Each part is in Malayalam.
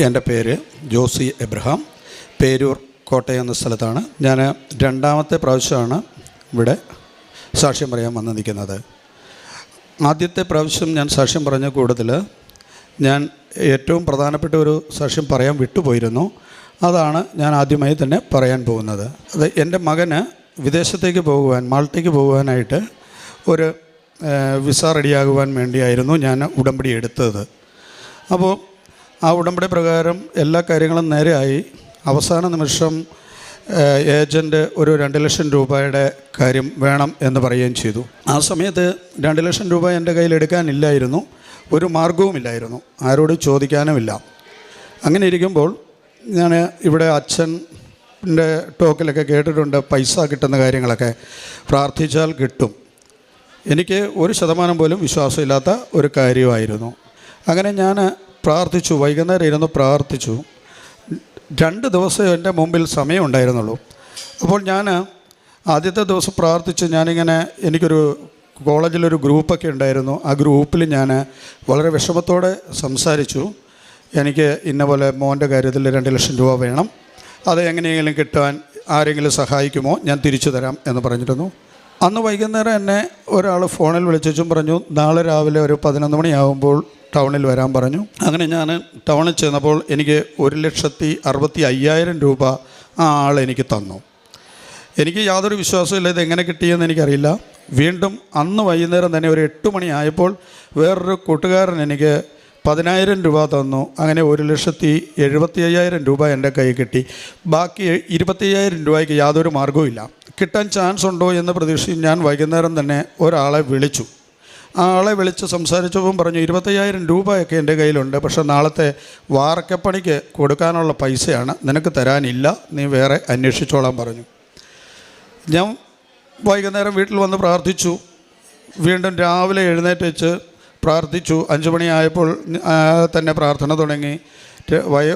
എന്റെ പേര് ജോസി എബ്രഹാം. പേരൂർ കോട്ടയം എന്ന സ്ഥലത്താണ്. ഞാൻ രണ്ടാമത്തെ പ്രാവശ്യമാണ് ഇവിടെ സാക്ഷ്യം പറയാൻ വന്ന് നിൽക്കുന്നത്. ആദ്യത്തെ പ്രാവശ്യം ഞാൻ സാക്ഷ്യം പറഞ്ഞ കൂടുതൽ ഞാൻ ഏറ്റവും പ്രധാനപ്പെട്ട ഒരു സാക്ഷ്യം പറയാൻ വിട്ടുപോയിരുന്നു. അതാണ് ഞാൻ ആദ്യമായി തന്നെ പറയാൻ പോകുന്നത്. അത് എന്റെ മകന് വിദേശത്തേക്ക് പോകുവാൻ മാൾട്ടയ്ക്ക് പോകുവാനായിട്ട് ഒരു വിസ റെഡിയാകുവാൻ വേണ്ടിയായിരുന്നു ഞാൻ ഉടമ്പടി എടുത്തത്. അപ്പോൾ ആ ഉടമ്പടി പ്രകാരം എല്ലാ കാര്യങ്ങളും നേരെയായി. അവസാന നിമിഷം ഏജന്റ് ഒരു രണ്ട് ലക്ഷം രൂപയുടെ കാര്യം വേണം എന്ന് പറയുകയും ചെയ്തു. ആ സമയത്ത് രണ്ട് ലക്ഷം രൂപ എന്റെ കയ്യിൽ എടുക്കാനില്ലായിരുന്നു ഒരു മാർഗവുമില്ലായിരുന്നു ആരോട് ചോദിക്കാനുമില്ല അങ്ങനെ ഇരിക്കുമ്പോൾ ഞാൻ ഇവിടെ അച്ഛന്റെ ടോക്കിലൊക്കെ കേട്ടിട്ടുണ്ട് പൈസ കിട്ടുന്ന കാര്യങ്ങളൊക്കെ. പ്രാർത്ഥിച്ചാൽ കിട്ടും. എനിക്ക് ഒരു ശതമാനം പോലും വിശ്വാസമില്ലാത്ത ഒരു കാര്യമായിരുന്നു. അങ്ങനെ ഞാൻ പ്രാർത്ഥിച്ചു വൈകുന്നേരം ഇരുന്ന് പ്രാർത്ഥിച്ചു. രണ്ട് ദിവസം എന്റെ മുമ്പിൽ സമയമുണ്ടായിരുന്നുള്ളൂ. അപ്പോൾ ഞാൻ ആദ്യത്തെ ദിവസം പ്രാർത്ഥിച്ച് ഞാനിങ്ങനെ എനിക്കൊരു കോളേജിലൊരു ഗ്രൂപ്പൊക്കെ ഉണ്ടായിരുന്നു. ആ ഗ്രൂപ്പിൽ ഞാൻ വളരെ വിഷമത്തോടെ സംസാരിച്ചു. എനിക്ക് ഇന്ന പോലെ മോന്റെ കാര്യത്തിൽ രണ്ട് ലക്ഷം രൂപ വേണം. അത് എങ്ങനെയെങ്കിലും കിട്ടാൻ ആരെങ്കിലും സഹായിക്കുമോ? ഞാൻ തിരിച്ചു തരാം എന്ന് പറഞ്ഞിരുന്നു. അന്ന് വൈകുന്നേരം എന്നെ ഒരാൾ ഫോണിൽ വിളിച്ചും പറഞ്ഞു നാളെ രാവിലെ ഒരു പതിനൊന്ന് മണിയാകുമ്പോൾ ടൗണിൽ വരാൻ പറഞ്ഞു. അങ്ങനെ ഞാൻ ടൗണിൽ ചെന്നപ്പോൾ എനിക്ക് ഒരു ലക്ഷത്തി അറുപത്തി അയ്യായിരം രൂപ ആ ആൾ എനിക്ക് തന്നു. എനിക്ക് യാതൊരു വിശ്വാസമില്ല ഇത് എങ്ങനെ കിട്ടിയെന്ന് എനിക്കറിയില്ല. വീണ്ടും അന്ന് വൈകുന്നേരം തന്നെ ഒരു എട്ട് മണിയായപ്പോൾ വേറൊരു കൂട്ടുകാരൻ എനിക്ക് പതിനായിരം രൂപ തന്നു. അങ്ങനെ ഒരു ലക്ഷത്തി എഴുപത്തി അയ്യായിരം രൂപ എന്റെ കൈ കിട്ടി. ബാക്കി ഇരുപത്തി അയ്യായിരം രൂപയ്ക്ക് യാതൊരു മാർഗവും കിട്ടാൻ ചാൻസ് ഉണ്ടോ എന്ന് പ്രതീക്ഷിച്ച് ഞാൻ വൈകുന്നേരം തന്നെ ഒരാളെ വിളിച്ചു. ആ ആളെ വിളിച്ച് സംസാരിച്ചപ്പം പറഞ്ഞു ഇരുപത്തയ്യായിരം രൂപയൊക്കെ എന്റെ കയ്യിലുണ്ട്. പക്ഷേ നാളത്തെ വാർക്കപ്പണിക്ക് കൊടുക്കാനുള്ള പൈസയാണ്. നിനക്ക് തരാനില്ല. നീ വേറെ അന്വേഷിച്ചോളാൻ പറഞ്ഞു. ഞാൻ വൈകുന്നേരം വീട്ടിൽ വന്ന് പ്രാർത്ഥിച്ചു. വീണ്ടും രാവിലെ എഴുന്നേറ്റ് വെച്ച് പ്രാർത്ഥിച്ചു. അഞ്ച് മണിയായപ്പോൾ തന്നെ പ്രാർത്ഥന തുടങ്ങി.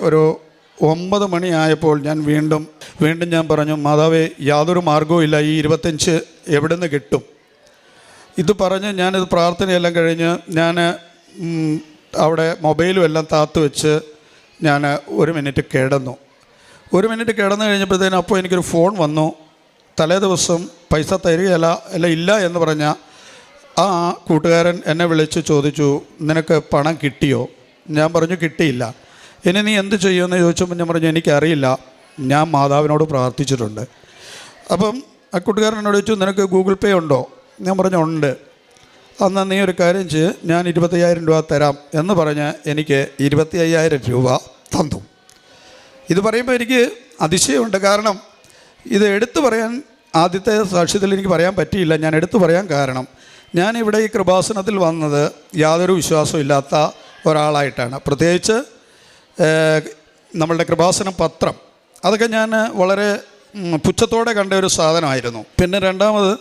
ഒരു ഒമ്പത് മണിയായപ്പോൾ ഞാൻ വീണ്ടും വീണ്ടും ഞാൻ പറഞ്ഞു മാതാവേ യാതൊരു മാർഗവും ഇല്ല. ഈ ഇരുപത്തഞ്ച് എവിടെ നിന്ന് കിട്ടും? ഇത് പറഞ്ഞ് ഞാനിത് പ്രാർത്ഥനയെല്ലാം കഴിഞ്ഞ് ഞാൻ അവിടെ മൊബൈലും എല്ലാം താത്തു വെച്ച് ഞാൻ ഒരു മിനിറ്റ് കിടന്നു. ഒരു മിനിറ്റ് കിടന്നു കഴിഞ്ഞപ്പോഴത്തേനും അപ്പോൾ എനിക്കൊരു ഫോൺ വന്നു. തലേ ദിവസം പൈസ തരികയല്ല അല്ല ഇല്ല എന്ന് പറഞ്ഞ ആ കൂട്ടുകാരൻ എന്നെ വിളിച്ച് ചോദിച്ചു നിനക്ക് പണം കിട്ടിയോ? ഞാൻ പറഞ്ഞു കിട്ടിയില്ല. ഇനി നീ എന്ത് ചെയ്യുമെന്ന് ചോദിച്ചപ്പോൾ ഞാൻ പറഞ്ഞു എനിക്കറിയില്ല. ഞാൻ മാതാവിനോട് പ്രാർത്ഥിച്ചിട്ടുണ്ട്. അപ്പം ആ കൂട്ടുകാരൻ എന്നോട് ചോദിച്ചു നിനക്ക് ഗൂഗിൾ പേ ഉണ്ടോ? ഞാൻ പറഞ്ഞു ഉണ്ട്. അന്ന് നീ ഒരു കാര്യം ചെയ്ത് ഞാൻ ഇരുപത്തയ്യായിരം രൂപ തരാം എന്ന് പറഞ്ഞ് എനിക്ക് ഇരുപത്തി അയ്യായിരം രൂപ തന്നു. ഇത് പറയുമ്പോൾ എനിക്ക് അതിശയമുണ്ട്. കാരണം ഇത് എടുത്തു പറയാൻ ആദ്യത്തെ സാക്ഷ്യത്തിൽ എനിക്ക് പറയാൻ പറ്റിയില്ല. ഞാൻ എടുത്തു പറയാൻ കാരണം ഞാനിവിടെ ഈ കൃപാസനത്തിൽ വന്നത് യാതൊരു വിശ്വാസവും ഇല്ലാത്ത ഒരാളായിട്ടാണ്. പ്രത്യേകിച്ച് നമ്മളുടെ കൃപാസനം പത്രം. അതൊക്കെ ഞാൻ വളരെ പുച്ഛത്തോടെ കണ്ട ഒരു സാധനമായിരുന്നു. പിന്നെ രണ്ടാമത്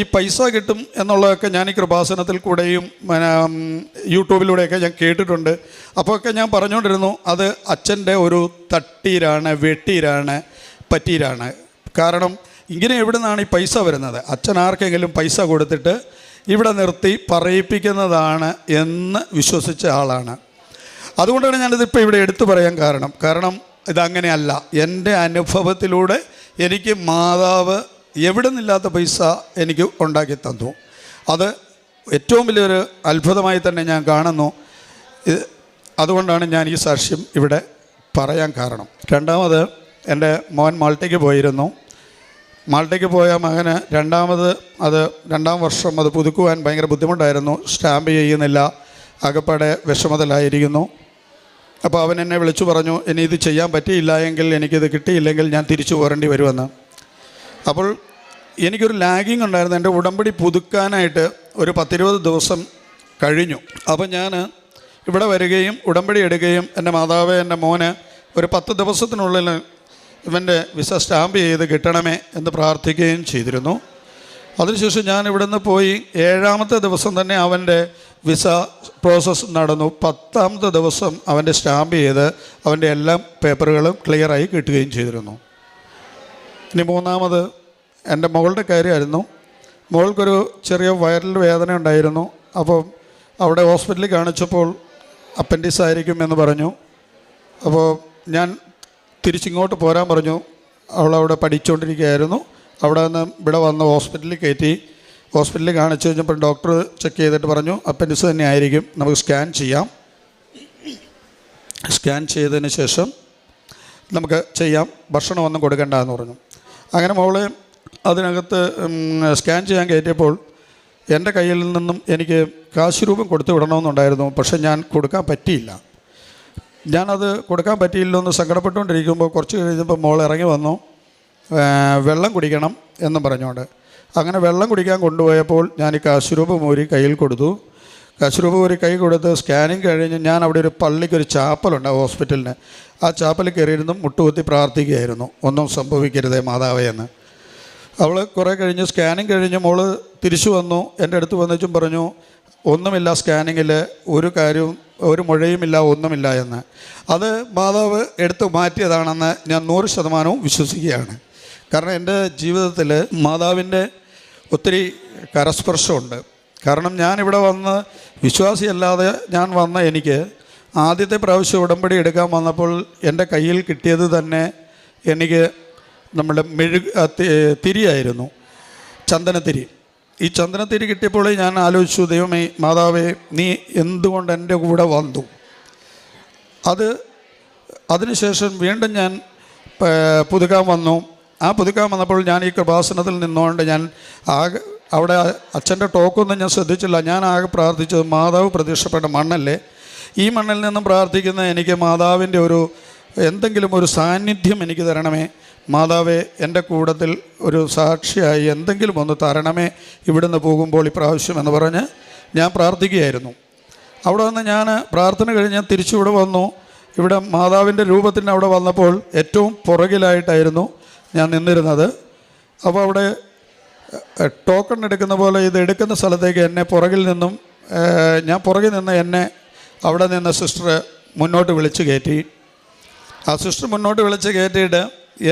ഈ പൈസ കിട്ടും എന്നുള്ളതൊക്കെ ഞാൻ ഈ കൃപാസനത്തിൽ കൂടെയും യൂട്യൂബിലൂടെയൊക്കെ ഞാൻ കേട്ടിട്ടുണ്ട്. അപ്പോഴൊക്കെ ഞാൻ പറഞ്ഞുകൊണ്ടിരുന്നു അത് അച്ഛന്റെ ഒരു തട്ടീരാണ് വെട്ടീരാണ് പറ്റീരാണ്. കാരണം ഇങ്ങനെ എവിടെ നിന്നാണ് ഈ പൈസ വരുന്നത്? അച്ഛൻ ആർക്കെങ്കിലും പൈസ കൊടുത്തിട്ട് ഇവിടെ നിർത്തി പറയിപ്പിക്കുന്നതാണ് എന്ന് വിശ്വസിച്ച ആളാണ്. അതുകൊണ്ടാണ് ഞാനിതിപ്പോൾ ഇവിടെ എടുത്തു പറയാൻ കാരണം. കാരണം ഇതങ്ങനെയല്ല. എന്റെ അനുഭവത്തിലൂടെ എനിക്ക് മാതാവ് എവിടെ നിന്നില്ലാത്ത പൈസ എനിക്ക് ഉണ്ടാക്കി തന്നു. അത് ഏറ്റവും വലിയൊരു അത്ഭുതമായി തന്നെ ഞാൻ കാണുന്നു. അതുകൊണ്ടാണ് ഞാൻ ഈ സാക്ഷ്യം ഇവിടെ പറയാൻ കാരണം. രണ്ടാമത് എന്റെ മോൻ മാൾട്ടയ്ക്ക് പോയിരുന്നു. മാൾട്ടയ്ക്ക് പോയ മകന് രണ്ടാമത് അത് രണ്ടാം വർഷം അത് പുതുക്കുവാൻ ഭയങ്കര ബുദ്ധിമുട്ടായിരുന്നു. സ്റ്റാമ്പ് ചെയ്യുന്നില്ല. അകപ്പാടെ വിഷമതലായിരിക്കുന്നു. അപ്പോൾ അവൻ എന്നെ വിളിച്ചു പറഞ്ഞു ഇനി ഇത് ചെയ്യാൻ പറ്റിയില്ല എങ്കിൽ എനിക്കിത് കിട്ടിയില്ലെങ്കിൽ ഞാൻ തിരിച്ചു പോരേണ്ടി വരുമെന്ന്. അപ്പോൾ എനിക്കൊരു ലാഗിങ് ഉണ്ടായിരുന്നു. എന്റെ ഉടമ്പടി പുതുക്കാനായിട്ട് ഒരു പത്തിരുപത് ദിവസം കഴിഞ്ഞു. അപ്പോൾ ഞാൻ ഇവിടെ വരികയും ഉടമ്പടി എടുക്കുകയും എന്റെ മാതാവ് എന്റെ മോന് ഒരു പത്ത് ദിവസത്തിനുള്ളിൽ ഇവന്റെ വിസ സ്റ്റാമ്പ് ചെയ്ത് കിട്ടണമേ എന്ന് പ്രാർത്ഥിക്കുകയും ചെയ്തിരുന്നു. അതിനുശേഷം ഞാൻ ഇവിടെ നിന്ന് പോയി ഏഴാമത്തെ ദിവസം തന്നെ അവന്റെ വിസ പ്രോസസ്സ് നടന്നു. പത്താമത്തെ ദിവസം അവന്റെ സ്റ്റാമ്പ് ചെയ്ത് അവന്റെ എല്ലാ പേപ്പറുകളും ക്ലിയറായി കിട്ടുകയും ചെയ്തിരുന്നു. ഇനി മൂന്നാമത് എന്റെ മകളുടെ കാര്യമായിരുന്നു. മകൾക്കൊരു ചെറിയ വയറൽ വേദന ഉണ്ടായിരുന്നു. അപ്പം അവിടെ ഹോസ്പിറ്റലിൽ കാണിച്ചപ്പോൾ അപ്പൻഡിസ് ആയിരിക്കും എന്ന് പറഞ്ഞു. അപ്പോൾ ഞാൻ തിരിച്ചിങ്ങോട്ട് പോരാൻ പറഞ്ഞു. അവളവിടെ പഠിച്ചുകൊണ്ടിരിക്കുകയായിരുന്നു. അവിടെ നിന്ന് ഇവിടെ വന്ന് ഹോസ്പിറ്റലിൽ കയറ്റി ഹോസ്പിറ്റലിൽ കാണിച്ചു കഴിഞ്ഞപ്പോൾ ഡോക്ടർ ചെക്ക് ചെയ്തിട്ട് പറഞ്ഞു അപ്പൻഡിസ് തന്നെ ആയിരിക്കും. നമുക്ക് സ്കാൻ ചെയ്യാം. സ്കാൻ ചെയ്തതിന് ശേഷം നമുക്ക് ചെയ്യാം. ഭക്ഷണമൊന്നും കൊടുക്കണ്ട എന്ന് പറഞ്ഞു. അങ്ങനെ മോളെ അതിനകത്ത് സ്കാൻ ചെയ്യാൻ കയറ്റിയപ്പോൾ എന്റെ കയ്യിൽ നിന്നും എനിക്ക് കാശ് രൂപം കൊടുത്തു വിടണമെന്നുണ്ടായിരുന്നു. പക്ഷെ ഞാൻ കൊടുക്കാൻ പറ്റിയില്ല. ഞാനത് കൊടുക്കാൻ പറ്റിയില്ലെന്ന് സങ്കടപ്പെട്ടുകൊണ്ടിരിക്കുമ്പോൾ കുറച്ച് കഴിഞ്ഞപ്പോൾ മോൾ ഇറങ്ങി വന്നു. "ഏ, വെള്ളം കുടിക്കണം എന്ന് പറഞ്ഞുകൊണ്ട്. അങ്ങനെ വെള്ളം കുടിക്കാൻ കൊണ്ടുപോയപ്പോൾ ഞാൻ ഈ കാശുരൂപ മൂരി കയ്യിൽ കൊടുത്തു. കാശുരൂപ മൂരി കൈ കൊടുത്ത് സ്കാനിങ് കഴിഞ്ഞ് ഞാൻ അവിടെ ഒരു പള്ളിക്ക് ഒരു ചാപ്പലുണ്ട് ഹോസ്പിറ്റലിന്. ആ ചാപ്പലിൽ കയറിയിരുന്നു മുട്ടുകുത്തി പ്രാർത്ഥിക്കുകയായിരുന്നു. ഒന്നും സംഭവിക്കരുതേ മാതാവേ എന്ന്. അവൾ കുറേ കഴിഞ്ഞ് സ്കാനിങ് കഴിഞ്ഞ് മോൾ തിരിച്ചു വന്നു. എന്റെ അടുത്ത് വന്നിച്ചും പറഞ്ഞു ഒന്നുമില്ല സ്കാനിങ്ങിൽ ഒരു കാര്യവും ഒരു മുഴയുമില്ല ഒന്നുമില്ല എന്ന്. അത് മാതാവ് എടുത്തു മാറ്റിയതാണെന്ന് ഞാൻ നൂറ് ശതമാനവും വിശ്വസിക്കുകയാണ്. കാരണം എന്റെ ജീവിതത്തിൽ മാതാവിന്റെ ഒത്തിരി കരസ്പർശമുണ്ട്. കാരണം ഞാനിവിടെ വന്ന് വിശ്വാസിയല്ലാതെ ഞാൻ വന്ന എനിക്ക് ആദ്യത്തെ പ്രാവശ്യം ഉടമ്പടി എടുക്കാൻ വന്നപ്പോൾ എന്റെ കയ്യിൽ കിട്ടിയത് തന്നെ എനിക്ക് നമ്മുടെ മെഴു തിരിയായിരുന്നു. ചന്ദനത്തിരി. ഈ ചന്ദനത്തിരി കിട്ടിയപ്പോൾ ഞാൻ ആലോചിച്ചു ദൈവമേ മാതാവേ നീ എന്തുകൊണ്ട് എന്റെ കൂടെ വന്നു? അത് അതിനുശേഷം വീണ്ടും ഞാൻ പുതുക്കാൻ വന്നു. ആ പുതുക്കാൻ വന്നപ്പോൾ ഞാൻ ഈ കൃപാസനത്തിൽ നിന്നുകൊണ്ട് ഞാൻ ആകെ അവിടെ അച്ഛന്റെ ടോക്കൊന്നും ഞാൻ ശ്രദ്ധിച്ചില്ല. ഞാൻ ആകെ പ്രാർത്ഥിച്ചത് മാതാവ് പ്രത്യക്ഷപ്പെട്ട മണ്ണല്ലേ? ഈ മണ്ണിൽ നിന്നും പ്രാർത്ഥിക്കുന്ന എനിക്ക് മാതാവിന്റെ ഒരു എന്തെങ്കിലും ഒരു സാന്നിധ്യം എനിക്ക് തരണമേ. മാതാവെ എന്റെ കൂടത്തിൽ ഒരു സാക്ഷിയായി എന്തെങ്കിലും ഒന്ന് തരണമേ. ഇവിടുന്ന് പോകുമ്പോൾ ഇപ്രാവശ്യം എന്ന് പറഞ്ഞ് ഞാൻ പ്രാർത്ഥിക്കുകയായിരുന്നു. അവിടെ വന്ന് ഞാൻ പ്രാർത്ഥന കഴിഞ്ഞ് തിരിച്ചു ഇവിടെ വന്നു. ഇവിടെ മാതാവിന്റെ രൂപത്തിന് അവിടെ വന്നപ്പോൾ ഏറ്റവും പുറകിലായിട്ടായിരുന്നു ഞാൻ നിന്നിരുന്നത്. അപ്പോൾ അവിടെ ടോക്കൺ എടുക്കുന്ന പോലെ ഇത് എടുക്കുന്ന സ്ഥലത്തേക്ക് എന്നെ പുറകിൽ നിന്നും ഞാൻ പുറകിൽ നിന്ന് എന്നെ അവിടെ നിന്ന് സിസ്റ്റർ മുന്നോട്ട് വിളിച്ച് കയറ്റി. ആ സിസ്റ്റർ മുന്നോട്ട് വിളിച്ച് കയറ്റിയിട്ട്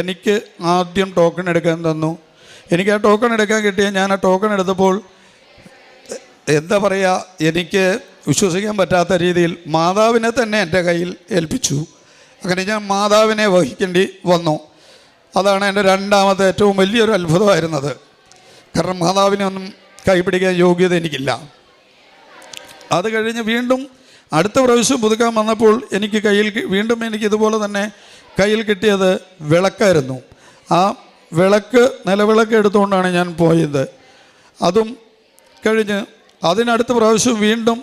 എനിക്ക് ആദ്യം ടോക്കൺ എടുക്കാൻ തന്നു. എനിക്ക് ആ ടോക്കൺ എടുക്കാൻ കിട്ടിയ ഞാൻ ആ ടോക്കൺ എടുത്തപ്പോൾ എന്താ പറയുക എനിക്ക് വിശ്വസിക്കാൻ പറ്റാത്ത രീതിയിൽ മാതാവിനെ തന്നെ എന്റെ കയ്യിൽ ഏൽപ്പിച്ചു. അങ്ങനെ ഞാൻ മാതാവിനെ വഹിക്കേണ്ടി വന്നു. അതാണ് എന്റെ രണ്ടാമത്തെ ഏറ്റവും വലിയൊരു അത്ഭുതമായിരുന്നത്. കാരണം മാതാവിനെ ഒന്നും കൈപിടിക്കാൻ യോഗ്യത എനിക്കില്ല. അത് കഴിഞ്ഞ് വീണ്ടും അടുത്ത പ്രാവശ്യം പുതുക്കാൻ വന്നപ്പോൾ എനിക്ക് കയ്യിൽ വീണ്ടും എനിക്ക് ഇതുപോലെ തന്നെ കയ്യിൽ കിട്ടിയത് വിളക്കായിരുന്നു. ആ വിളക്ക് നിലവിളക്ക് എടുത്തുകൊണ്ടാണ് ഞാൻ പോയത്. അതും കഴിഞ്ഞ് അതിനടുത്ത പ്രാവശ്യം വീണ്ടും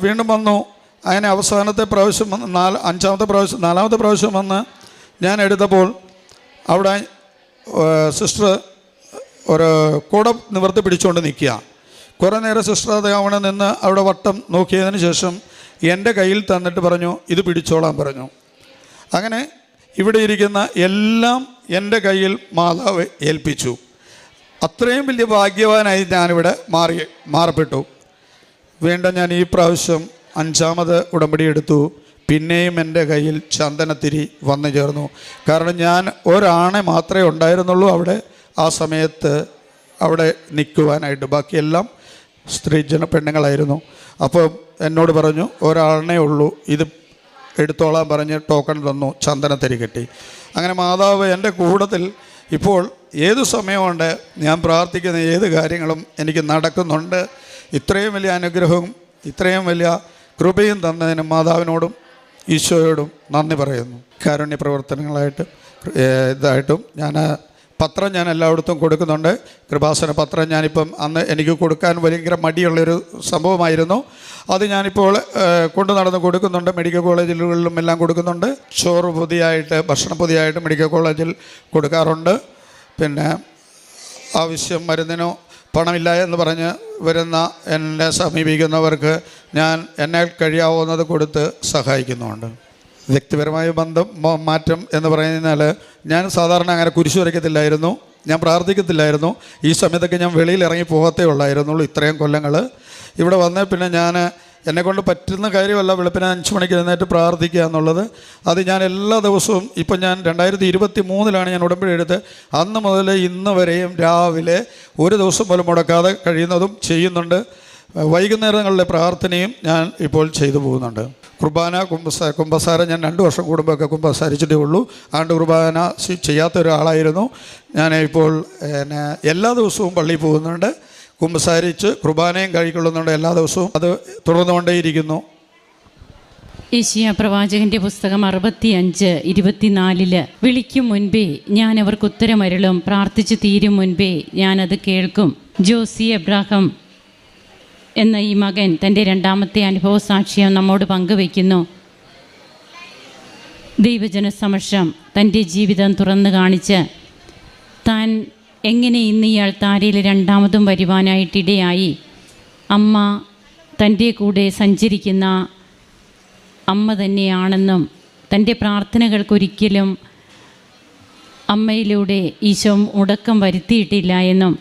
വീണ്ടും വന്നു. അങ്ങനെ അവസാനത്തെ പ്രാവശ്യം വന്ന് നാല് അഞ്ചാമത്തെ പ്രാവശ്യം നാലാമത്തെ പ്രാവശ്യം വന്ന് ഞാൻ എടുത്തപ്പോൾ അവിടെ സിസ്റ്റർ ഒരു കുട നിവർത്തി പിടിച്ചുകൊണ്ട് നിൽക്കുക. കുറേ നേരം സിസ്റ്റർ അത് നിന്ന് അവിടെ വട്ടം നോക്കിയതിന് ശേഷം എന്റെ കയ്യിൽ തന്നിട്ട് പറഞ്ഞു ഇത് പിടിച്ചോളാൻ പറഞ്ഞു. അങ്ങനെ ഇവിടെ ഇരിക്കുന്ന എല്ലാം എന്റെ കയ്യിൽ മാതാവ് ഏൽപ്പിച്ചു. അത്രയും വലിയ ഭാഗ്യവാനായി ഞാനിവിടെ മാറി മാറപ്പെട്ടു. വീണ്ടും ഞാൻ ഈ പ്രാവശ്യം അഞ്ചാമത് ഉടമ്പടി എടുത്തു. പിന്നെയും എന്റെ കയ്യിൽ ചന്ദനത്തിരി വന്നു ചേർന്നു. കാരണം ഞാൻ ഒരാണെ മാത്രമേ ഉണ്ടായിരുന്നുള്ളൂ അവിടെ. ആ സമയത്ത് അവിടെ നിൽക്കുവാനായിട്ട് ബാക്കിയെല്ലാം സ്ത്രീജന പെണ്ണുങ്ങളായിരുന്നു. അപ്പോൾ എന്നോട് പറഞ്ഞു ഒരാളെ ഉള്ളൂ ഇത് എടുത്തോളാൻ പറഞ്ഞ് ടോക്കൺ തന്നു ചന്ദനത്തിരി കിട്ടി. അങ്ങനെ മാതാവ് എന്റെ കൂടത്തിൽ ഇപ്പോൾ ഏത് സമയമുണ്ട് ഞാൻ പ്രാർത്ഥിക്കുന്ന ഏത് കാര്യങ്ങളും എനിക്ക് നടക്കുന്നുണ്ട്. ഇത്രയും വലിയ അനുഗ്രഹവും ഇത്രയും വലിയ കൃപയും തന്നതിന് മാതാവിനോടും ഈശോയോടും നന്ദി പറയുന്നു. കാരുണ്യ പ്രവർത്തനങ്ങളായിട്ട് ഇതായിട്ടും ഞാൻ പത്രം ഞാൻ എല്ലായിടത്തും കൊടുക്കുന്നുണ്ട്. കൃപാസന പത്രം ഞാനിപ്പം അന്ന് എനിക്ക് കൊടുക്കാൻ ഭയങ്കര മടിയുള്ളൊരു സംഭവമായിരുന്നു. അത് ഞാനിപ്പോൾ കൊണ്ടു നടന്ന് കൊടുക്കുന്നുണ്ട്. മെഡിക്കൽ കോളേജുകളിലും എല്ലാം കൊടുക്കുന്നുണ്ട്. ചോറ് പൊതിയായിട്ട് ഭക്ഷണ പൊതിയായിട്ട് മെഡിക്കൽ കോളേജിൽ കൊടുക്കാറുണ്ട്. പിന്നെ ആവശ്യം മരുന്നിനോ പണമില്ല എന്ന് പറഞ്ഞ് വരുന്ന എന്നെ സമീപിക്കുന്നവർക്ക് ഞാൻ എന്നെ കഴിയാവുന്നത് കൊടുത്ത് സഹായിക്കുന്നുണ്ട്. വ്യക്തിപരമായ ബന്ധം മാറ്റം എന്ന് പറഞ്ഞാൽ ഞാൻ സാധാരണ അങ്ങനെ കുരിശു വരയ്ക്കത്തില്ലായിരുന്നു ഞാൻ പ്രാർത്ഥിക്കത്തില്ലായിരുന്നു. ഈ സമയത്തൊക്കെ ഞാൻ വെളിയിൽ ഇറങ്ങി പോകത്തേ ഉള്ളായിരുന്നുള്ളൂ ഇത്രയും കൊല്ലങ്ങൾ ഇവിടെ വന്നേ പിന്നെ ഞാൻ എന്നെക്കൊണ്ട് പറ്റുന്ന കാര്യമല്ല വെളുപ്പിന് അഞ്ച് മണിക്ക് എഴുന്നേറ്റ് പ്രാർത്ഥിക്കുക എന്നുള്ളത്. അത് ഞാൻ എല്ലാ ദിവസവും ഇപ്പം ഞാൻ രണ്ടായിരത്തി ഇരുപത്തി മൂന്നിലാണ് ഞാൻ ഉടമ്പടി എടുത്ത്. അന്ന് മുതൽ ഇന്ന് വരെയും രാവിലെ ഒരു ദിവസം പോലും മുടക്കാതെ കഴിയുന്നതും ചെയ്യുന്നുണ്ട്. വൈകുന്നേരങ്ങളിലെ പ്രാർത്ഥനയും ഞാൻ ഇപ്പോൾ ചെയ്തു പോകുന്നുണ്ട്. കുർബാന കുമ്പസ കുമ്പസാര ഞാൻ രണ്ട് വർഷം കൂടുമ്പോഴൊക്കെ കുമ്പസാരിച്ചിട്ടേ ഉള്ളൂ. ആണ്ട് കുർബാന ചെയ്യാത്ത ഒരാളായിരുന്നു ഞാൻ ഇപ്പോൾ എല്ലാ ദിവസവും പള്ളിയിൽ പോകുന്നുണ്ട്. കുമ്പസാരിച്ച് കുർബാനയും കഴിക്കൊള്ളുന്നുണ്ട് എല്ലാ ദിവസവും. അത് തുടർന്നുകൊണ്ടേയിരിക്കുന്നു. ഏഷ്യ പ്രവാചകന്റെ പുസ്തകം അറുപത്തിയഞ്ച് ഇരുപത്തിനാലിൽ വിളിക്കും മുൻപേ ഞാൻ അവർക്ക് ഉത്തരമരുളും പ്രാർത്ഥിച്ചു തീരും മുൻപേ ഞാനത് കേൾക്കും ജോസി എബ്രാഹം എന്ന ഈ മകൻ തന്റെ രണ്ടാമത്തെ അനുഭവ സാക്ഷ്യം നമ്മോട് പങ്കുവയ്ക്കുന്നു. ദൈവജന സമക്ഷം തന്റെ ജീവിതം തുറന്നു കാണിച്ച് താൻ എങ്ങനെ ഇന്ന് ഇയാൾ താരയിൽ രണ്ടാമതും വരുവാനായിട്ടിടയായി? അമ്മ തന്റെ കൂടെ സഞ്ചരിക്കുന്ന അമ്മ തന്നെയാണെന്നും തന്റെ പ്രാർത്ഥനകൾക്കൊരിക്കലും അമ്മയിലൂടെ ഈശോ മുടക്കം വരുത്തിയിട്ടില്ല എന്നും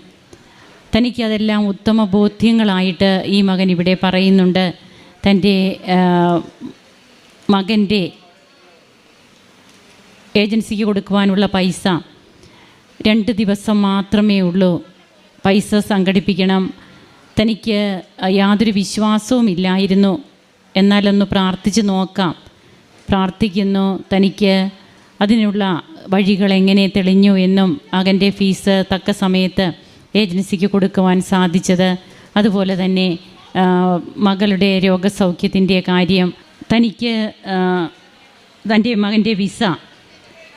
തനിക്കതെല്ലാം ഉത്തമ ബോധ്യങ്ങളായിട്ട് ഈ മകൻ ഇവിടെ പറയുന്നുണ്ട്. തന്റെ മകന്റെ ഏജൻസിക്ക് കൊടുക്കുവാനുള്ള പൈസ രണ്ട് ദിവസം മാത്രമേ ഉള്ളൂ പൈസ സംഘടിപ്പിക്കണം. തനിക്ക് യാതൊരു വിശ്വാസവും ഇല്ലായിരുന്നു. എന്നാലൊന്ന് പ്രാർത്ഥിച്ച് നോക്കാം. പ്രാർത്ഥിക്കുന്നു തനിക്ക് അതിനുള്ള വഴികൾ എങ്ങനെ തെളിഞ്ഞു എന്നും അകന്റെ ഫീസ് തക്ക സമയത്ത് ഏജൻസിക്ക് കൊടുക്കുവാൻ സാധിച്ചത്. അതുപോലെ തന്നെ മകളുടെ രോഗസൗഖ്യത്തിന്റെ കാര്യം. തനിക്ക് തന്റെ മകന്റെ വിസ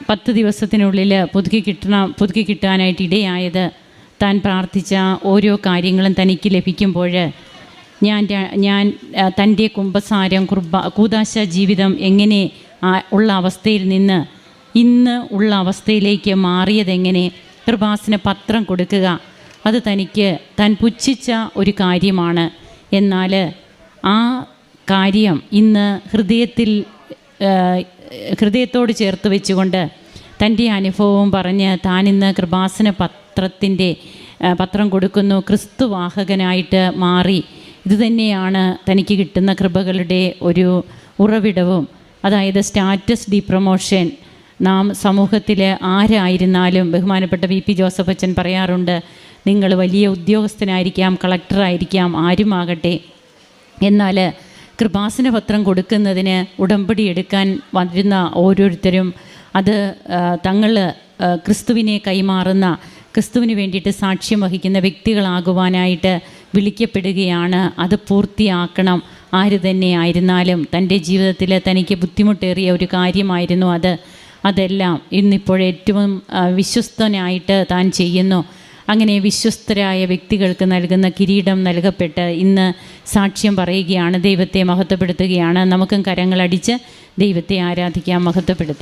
പത്ത് ദിവസത്തിനുള്ളിൽ പുതുക്കി കിട്ടണം പുതുക്കി കിട്ടാനായിട്ട് ഇടയായത് താൻ പ്രാർത്ഥിച്ച ഓരോ കാര്യങ്ങളും തനിക്ക് ലഭിക്കുമ്പോൾ ഞാൻ ഞാൻ തന്റെ കുംഭസാരം കുർബ കൂതാശ ജീവിതം എങ്ങനെ ഉള്ള അവസ്ഥയിൽ നിന്ന് ഇന്ന് ഉള്ള അവസ്ഥയിലേക്ക് മാറിയതെങ്ങനെ കൃപാസിന് പത്രം കൊടുക്കുക അത് തനിക്ക് താൻ പുച്ഛിച്ച ഒരു കാര്യമാണ്. എന്നാൽ ആ കാര്യം ഇന്ന് ഹൃദയത്തിൽ ഹൃദയത്തോട് ചേർത്ത് വെച്ചുകൊണ്ട് തന്റെ അനുഭവവും പറഞ്ഞ് താൻ ഇന്ന് കൃപാസന പത്രത്തിന്റെ പത്രം കൊടുക്കുന്നു. ക്രിസ്തുവാഹകനായിട്ട് മാറി. ഇതുതന്നെയാണ് തനിക്ക് കിട്ടുന്ന കൃപകളുടെ ഒരു ഉറവിടവും. അതായത് സ്റ്റാറ്റസ് ഡി പ്രൊമോഷൻ. നാം സമൂഹത്തിൽ ആരായിരുന്നാലും ബഹുമാനപ്പെട്ട വി പി ജോസഫ് അച്ഛൻ പറയാറുണ്ട് നിങ്ങൾ വലിയ ഉദ്യോഗസ്ഥനായിരിക്കാം കളക്ടറായിരിക്കാം ആരുമാകട്ടെ. എന്നാൽ കൃപാസന പത്രം കൊടുക്കുന്നതിന് ഉടമ്പടി എടുക്കാൻ വരുന്ന ഓരോരുത്തരും അത് തങ്ങൾ ക്രിസ്തുവിനെ കൈമാറുന്ന ക്രിസ്തുവിന് വേണ്ടിയിട്ട് സാക്ഷ്യം വഹിക്കുന്ന വ്യക്തികളാകുവാനായിട്ട് വിളിക്കപ്പെടുകയാണ്. അത് പൂർത്തിയാക്കണം. ആര് തന്നെ ആയിരുന്നാലും തന്റെ ജീവിതത്തിൽ തനിക്ക് ബുദ്ധിമുട്ടേറിയ ഒരു കാര്യമായിരുന്നു അത്. അതെല്ലാം ഇന്നിപ്പോൾ ഏറ്റവും വിശ്വസ്തനായിട്ട് താൻ ചെയ്യുന്നു. അങ്ങനെ വിശ്വസ്തരായ വ്യക്തികൾക്ക് നൽകുന്ന കിരീടം നൽകപ്പെട്ട് ഇന്ന് സാക്ഷ്യം പറയുകയാണ് ദൈവത്തെ മഹത്വപ്പെടുത്തുകയാണ്. നമുക്കും കരങ്ങളടിച്ച് ദൈവത്തെ ആരാധിക്കാം മഹത്വപ്പെടുത്താം.